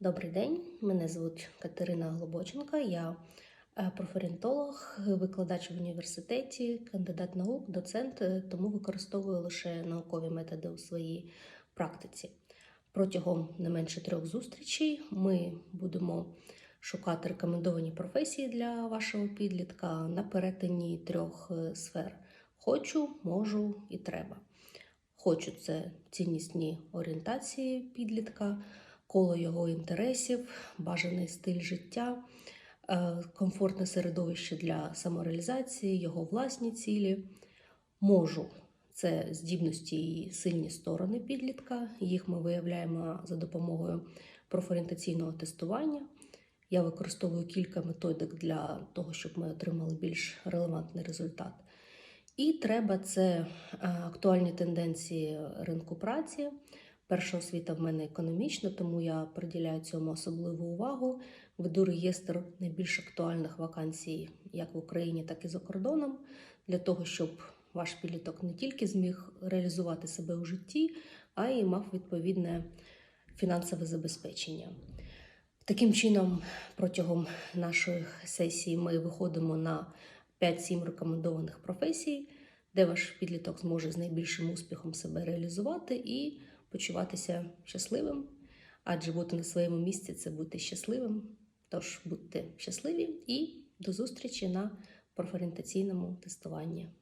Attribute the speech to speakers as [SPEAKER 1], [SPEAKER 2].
[SPEAKER 1] Добрий день, мене звуть Катерина Глобоченка. Я е, профорієнтолог, викладач в університеті, кандидат наук, доцент, е, тому використовую лише наукові методи у своїй практиці. Протягом не менше трьох зустрічей ми будемо шукати рекомендовані професії для вашого підлітка на перетині трьох е, сфер: хочу, можу і треба. Хочу це ціннісні орієнтації підлітка, коло його інтересів, бажаний стиль життя, е, комфортне середовище для самореалізації, його власні цілі. Можу це здібності і сильні сторони підлітка. Їх ми виявляємо за допомогою профорієнтаційного тестування. Я використовую кілька методик для того, щоб ми отримали більш релевантний результат. І треба це е, актуальні тенденції ринку праці. Перша освіта в мене економічна, тому я приділяю цьому особливу увагу. Веду реєстр найбільш актуальних вакансій як в Україні, так і за кордоном, для того, щоб ваш підліток не тільки зміг реалізувати себе у житті, а й мав відповідне фінансове забезпечення. Таким чином, протягом нашої сесії ми виходимо на 5-7 рекомендованих професій, де ваш підліток зможе з найбільшим успіхом себе реалізувати і почуватися щасливим. Адже бути на своєму місці це бути щасливим. Тож будьте щасливі і до зустрічі на профорієнтаційному тестуванні.